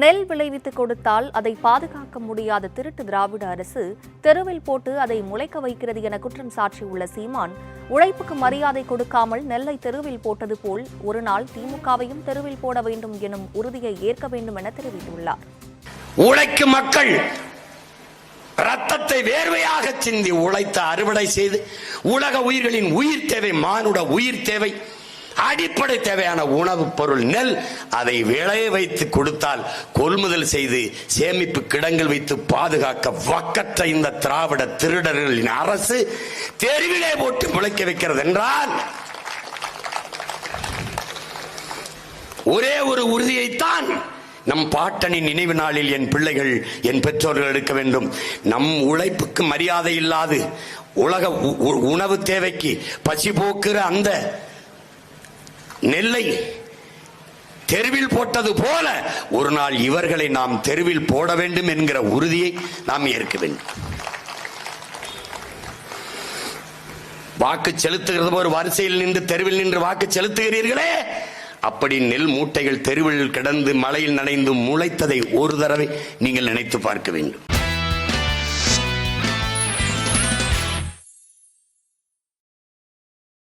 நெல் விளைவித்து கொடுத்தால் அதை பாதுகாக்க முடியாத திருட்டு திராவிட அரசு தெருவில் போட்டு அதை முளைக்க வைக்கிறது என குற்றம் சாட்டியுள்ள சீமான் உழைப்புக்கு மரியாதை கொடுக்காமல் நெல்லை தெருவில் போட்டது போல் ஒரு நாள் திமுகவையும் தெருவில் போட வேண்டும் எனும் உறுதியை ஏற்க வேண்டும் என தெரிவித்துள்ளார். உழைக்கும் மக்கள் ரத்தத்தை வேர்வையாக சிந்தி உழைத்த அறுவடை செய்து உலக உயிர்களின் உயிர் தேவை மானுட உயிர் தேவை. அடிப்படை தேவையான உணவு பொருள் நெல் அதை விளைய வைத்து கொடுத்தால் கொள்முதல் செய்து சேமிப்பு கிடங்கில் வைத்து பாதுகாக்க வக்கற்ற இந்த திராவிட திருடர்களின் அரசு தெருவிலே போட்டு முளைக்க வைக்கிறது என்றால் ஒரே ஒரு உறுதியைத்தான் நம் பாட்டனின் நினைவு நாளில் என் பிள்ளைகள் என் பெற்றோர்கள் எடுக்க வேண்டும். நம் உழைப்புக்கு மரியாதை இல்லாது உலக உ- உ- உணவு தேவைக்கு பசி போக்குற அந்த நெல்லை தெருவில் போட்டது போல ஒரு நாள் இவர்களை நாம் தெருவில் போட வேண்டும் என்கிற உறுதியை நாம் ஏற்க வேண்டும். வாக்கு செலுத்துகிறது ஒரு வரிசையில் நின்று தெருவில் நின்று வாக்கு செலுத்துகிறீர்களே? அப்படி நெல் மூட்டைகள் தெருவில் கிடந்து மழையில் நனைந்து முளைத்ததை ஒரு தடவை நீங்கள் நினைத்து பார்க்க வேண்டும்.